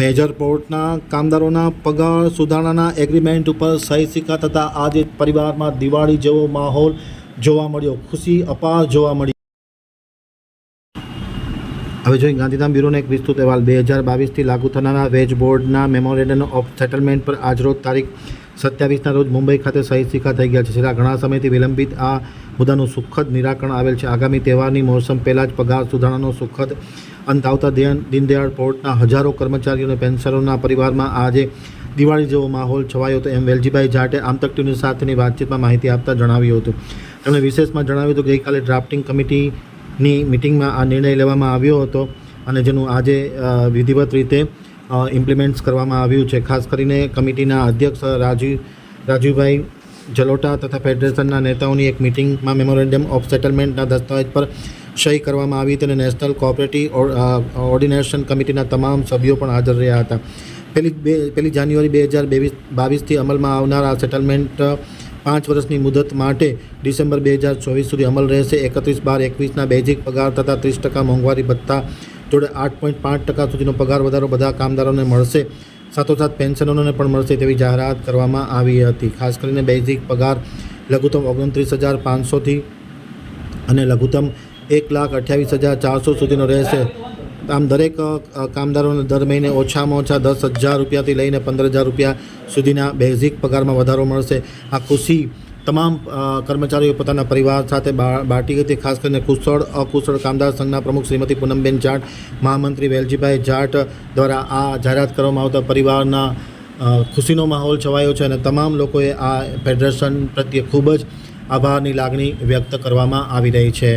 Major પોર્ટના કામદારોના પગાર સુધારણાના agreement ઉપર સહી સિક્કા થતાં આજે પરિવારમાં દિવાળી જેવો માહોલ જોવા મળ્યો. ખુશી અપાર જોવા મળી. હવે જોઈએ ગાંધીધામ બ્યુરોનો એક વિસ્તૃત અહેવાલ. બે હજાર બાવીસથી લાગુ થનારા વેજ બોર્ડના મેમોરેન્ડમ ઓફ સેટલમેન્ટ પર આજરોજ તારીખ સત્યાવીસના રોજ મુંબઈ ખાતે શહીદ સિક્કા થઈ ગયા છે. છેલ્લા ઘણા સમયથી વિલંબિત આ મુદ્દાનું સુખદ નિરાકરણ આવેલ છે. આગામી તહેવારની મોસમ પહેલાં જ પગાર સુધારણાનો સુખદ અંત આવતા દીનદયાળ પોર્ટના હજારો કર્મચારીઓ અને પેન્શનરોના પરિવારમાં આજે દિવાળી જેવો માહોલ છવાયો હતો. એમ વેલજીભાઈ જાટે આમતક ટીવી સાથેની વાતચીતમાં માહિતી આપતા જણાવ્યું હતું. તેમણે વિશેષમાં જણાવ્યું હતું ગઈકાલે ડ્રાફ્ટિંગ કમિટીની મિટિંગમાં આ નિર્ણય લેવામાં આવ્યો હતો અને જેનું આજે વિધિવત રીતે ઇમ્પ્લિમેન્ટ્સ કરવામાં આવ્યું છે. ખાસ કરીને કમિટીના અધ્યક્ષ રાજીવ, રાજીવભાઈ જલોટા તથા ફેડરેશનના નેતાઓની એક મિટિંગમાં મેમોરેન્ડમ ઓફ સેટલમેન્ટના દસ્તાવેજ પર સહી કરવામાં આવી હતી અને નેશનલ કોઓપરેટિવ ઓર્ડિનેશન કમિટીના તમામ સભ્યો પણ હાજર રહ્યા હતા. પહેલી બે, પહેલી જાન્યુઆરી બે હજાર બેવીસ, બાવીસથી અમલમાં આવનાર આ સેટલમેન્ટ પાંચ વર્ષની મુદત માટે ડિસેમ્બર બે હજાર ચોવીસ સુધી અમલ રહેશે. એકત્રીસ બાર એકવીસના બેઝિક પગાર તથા ત્રીસ ટકા મોંઘવારી ભથ્થા જોડે આઠ પોઈન્ટ પાંચ ટકા સુધીનો પગાર વધારો બધા કામદારોને મળશે. સાથોસાથ પેન્શનરોને પણ મળશે તેવી જાહેરાત કરવામાં આવી હતી. ખાસ કરીને બેઝિક પગાર લઘુત્તમ ઓગણત્રીસ હજાર પાંચસોથી અને લઘુત્તમ એક લાખ અઠ્યાવીસ હજાર ચારસો સુધીનો રહેશે. આમ દરેક કામદારોને દર મહિને ઓછામાં ઓછા દસ હજાર રૂપિયાથી લઈને પંદર હજાર રૂપિયા સુધીના બેઝિક પગારમાં વધારો મળશે. આ ખુશી તમામ કર્મચારીઓ પોતાના પરિવાર સાથે બાટી હતી, ખાસ કરીને કુશળ, અકુશળ કામદાર સંઘના પ્રમુખ શ્રીમતી પૂનમબેન જાટ, મહામંત્રી વેલજીભાઈ જાટ દ્વારા આ જાહેરાત કરવામાં આવતા પરિવારના ખુશીનો માહોલ છવાયો છે અને તમામ લોકોએ આ ફેડરેશન પ્રત્યે ખૂબ જ આભારની લાગણી વ્યક્ત કરવામાં આવી રહી છે.